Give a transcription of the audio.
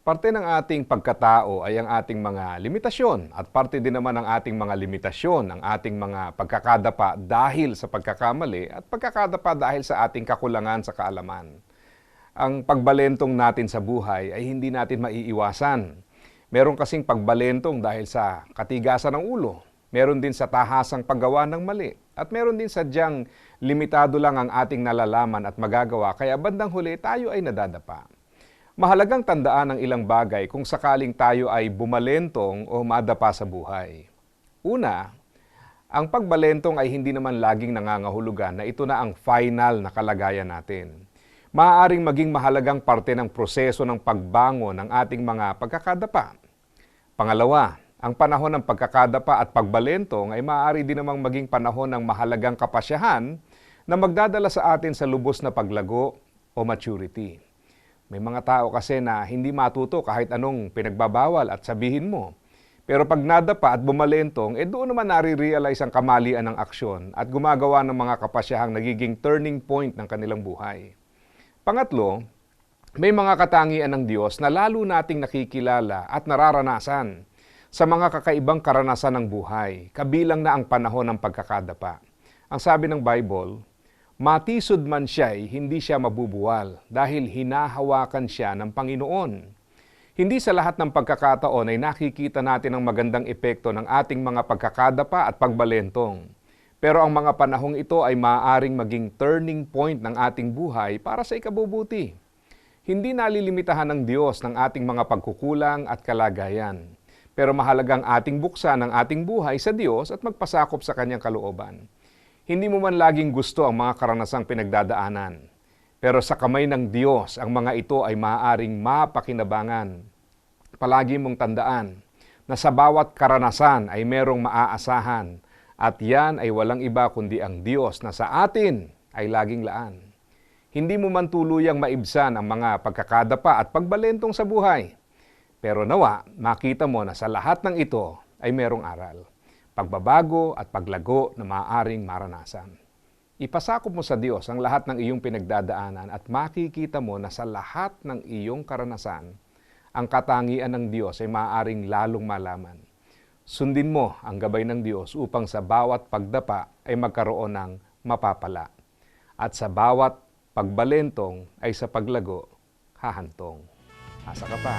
Parte ng ating pagkatao ay ang ating mga limitasyon at parte din naman ng ating mga limitasyon, ang ating mga pagkakadapa dahil sa pagkakamali at pagkakadapa dahil sa ating kakulangan sa kaalaman. Ang pagbalentong natin sa buhay ay hindi natin maiiwasan. Meron kasing pagbalentong dahil sa katigasan ng ulo. Meron din sa tahasang paggawa ng mali. At meron din sadyang limitado lang ang ating nalalaman at magagawa kaya bandang huli tayo ay nadadapa. Mahalagang tandaan ang ilang bagay kung sakaling tayo ay bumalentong o madapa sa buhay. Una, ang pagbalentong ay hindi naman laging nangangahulugan na ito na ang final na kalagayan natin. Maaaring maging mahalagang parte ng proseso ng pagbangon ng ating mga pagkakadapa. Pangalawa, ang panahon ng pagkakadapa at pagbalentong ay maaari din namang maging panahon ng mahalagang kapasyahan na magdadala sa atin sa lubos na paglago o maturity. May mga tao kasi na hindi matuto kahit anong pinagbabawal at sabihin mo. Pero pag nadapa at bumalentong, eh doon naman nare-realize ang kamalian ng aksyon at gumagawa ng mga kapasyahang nagiging turning point ng kanilang buhay. Pangatlo, may mga katangian ng Diyos na lalo nating nakikilala at nararanasan sa mga kakaibang karanasan ng buhay, kabilang na ang panahon ng pagkakadapa. Ang sabi ng Bible, matisod man siya'y hindi siya mabubuwal dahil hinahawakan siya ng Panginoon. Hindi sa lahat ng pagkakataon ay nakikita natin ang magandang epekto ng ating mga pagkakadapa at pagbalentong. Pero ang mga panahong ito ay maaaring maging turning point ng ating buhay para sa ikabubuti. Hindi nalilimitahan ng Diyos ng ating mga pagkukulang at kalagayan. Pero mahalagang ating buksan ang ating buhay sa Diyos at magpasakop sa Kanyang kalooban. Hindi mo man laging gusto ang mga karanasang pinagdadaanan. Pero sa kamay ng Diyos, ang mga ito ay maaaring mapakinabangan. Palagi mong tandaan na sa bawat karanasan ay merong maaasahan at yan ay walang iba kundi ang Diyos na sa atin ay laging laan. Hindi mo man tuluyang maibsan ang mga pagkakadapa at pagbalentong sa buhay. Pero nawa, makita mo na sa lahat ng ito ay merong aral, pagbabago at paglago na maaaring maranasan. Ipasakop mo sa Diyos ang lahat ng iyong pinagdadaanan at makikita mo na sa lahat ng iyong karanasan, ang katangian ng Diyos ay maaaring lalong malaman. Sundin mo ang gabay ng Diyos upang sa bawat pagdapa ay magkaroon ng mapapala. At sa bawat pagbalentong ay sa paglago, hahantong. Asa ka pa?